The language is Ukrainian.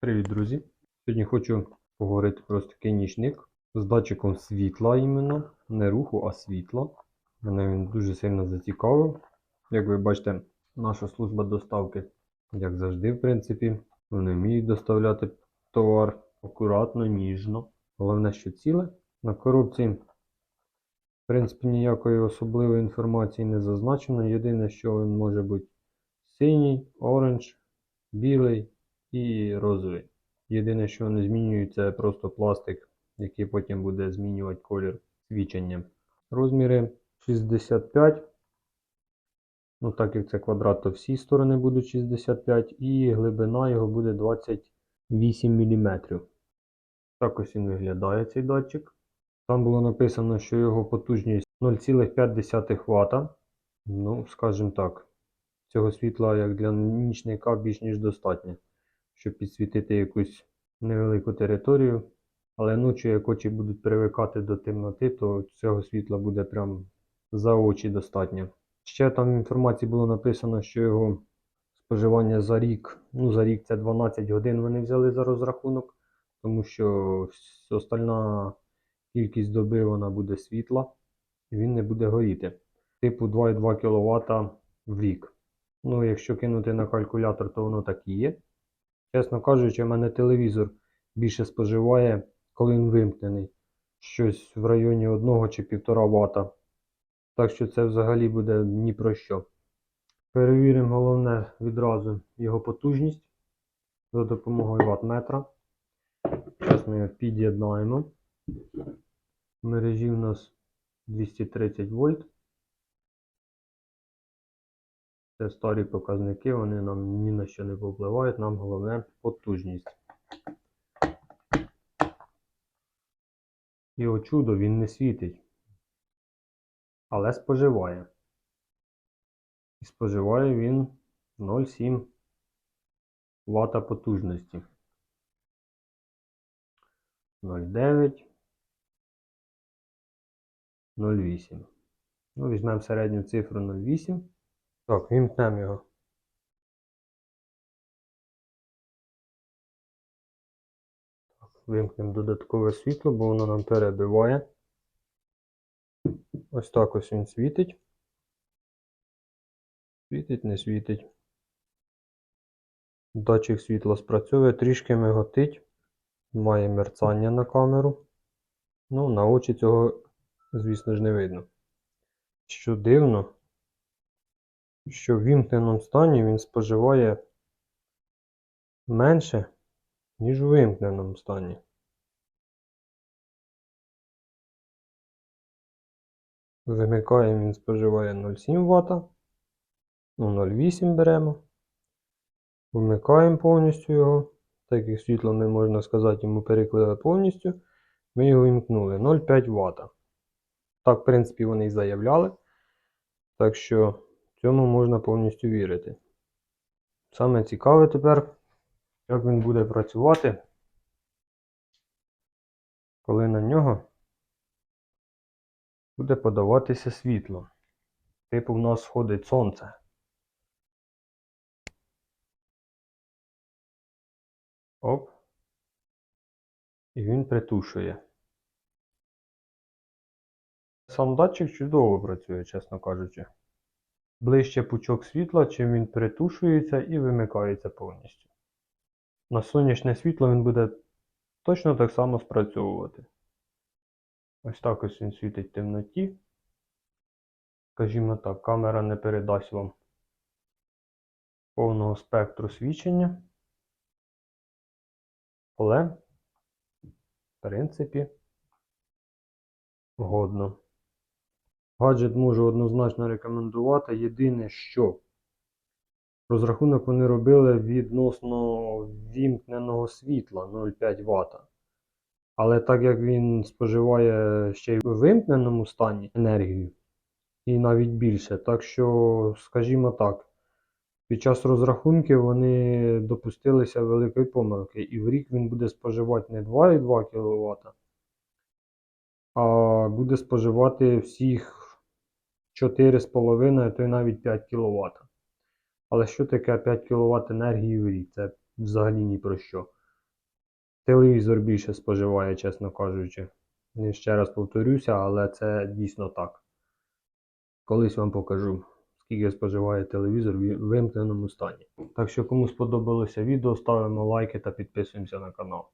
Привіт, друзі! Сьогодні хочу поговорити про такий нічник з датчиком світла іменно, не руху, а світла. Мене він дуже сильно зацікавив. Як ви бачите, наша служба доставки, як завжди, в принципі, вони вміють доставляти товар акуратно, ніжно. Головне, що ціле. На коробці, в принципі, ніякої особливої інформації не зазначено. Єдине, що він може бути синій, оранж, білий і розовий. Єдине, що не змінюється, просто пластик, який потім буде змінювати колір свічення. Розміри 65. Ну, так як це квадрат, то всі сторони будуть 65, і глибина його буде 28 мм. Так ось він виглядає цей датчик. Там було написано, що його потужність 0,5 Вт. Ну, скажімо так, цього світла, як для нічника, більш ніж достатньо, щоб підсвітити якусь невелику територію. Але ночі, як очі будуть привикати до темноти, то цього світла буде прям за очі достатньо. Ще там в інформації було написано, що його споживання за рік, ну за рік це 12 годин вони взяли за розрахунок, тому що остальна кількість доби вона буде світла і він не буде горіти. Типу 2,2 кВт в рік. Ну, якщо кинути на калькулятор, то воно так і є. Чесно кажучи, в мене телевізор більше споживає, коли він вимкнений. Щось в районі 1 чи 1,5 Вт. Так що це взагалі буде ні про що. Перевіримо головне відразу його потужність за допомогою ваттметра. Зараз ми його під'єднаємо. Мережі в нас 230 вольт. Це старі показники, вони нам ні на що не повпливають, нам головне потужність. І о чудо, він не світить, але споживає. І споживає він 0,7 Вт потужності. 0,9, 0,8. Ну, візьмемо середню цифру 0,8. Так, вімкнемо його. Так, вимкнемо додаткове світло, бо воно нам перебиває. Ось так ось він світить. Світить, не світить. Датчик світла спрацьовує, трішки миготить. Має мерцання на камеру. Ну, на очі цього, звісно ж, не видно. Що дивно, що в вімкненому стані він споживає менше, ніж у вимкненому стані. Вимикаємо, він споживає 0,7 Вт. Ну, 0,8 беремо. Вмикаємо повністю його. Так як світло не можна сказати, йому переклили повністю. Ми його вімкнули 0,5 Вт. Так, в принципі, вони і заявляли. Так що цьому можна повністю вірити. Саме цікаве тепер, як він буде працювати, коли на нього буде подаватися світло. Типу в нас сходить сонце. Оп. І він притушує. Сам датчик чудово працює, чесно кажучи. Ближче пучок світла, чим він притушується і вимикається повністю. На сонячне світло він буде точно так само спрацьовувати. Ось так ось він світить в темноті. Скажімо так, камера не передасть вам повного спектру свічення. Але, в принципі, годно. Гаджет можу однозначно рекомендувати. Єдине, що розрахунок вони робили відносно вімкненого світла 0,5 Вт. Але так як він споживає ще й у вимкненому стані енергію, і навіть більше, так що, скажімо так, під час розрахунків вони допустилися великої помилки, і в рік він буде споживати не 2,2 кВт, а буде споживати всіх 4,5, а то й навіть 5 кВт. Але що таке 5 кВт енергії в рік? Це взагалі ні про що. Телевізор більше споживає, чесно кажучи. Не ще раз повторюся, але це дійсно так. Колись вам покажу, скільки споживає телевізор в вимкненому стані. Так що, кому сподобалося відео, ставимо лайки та підписуємося на канал.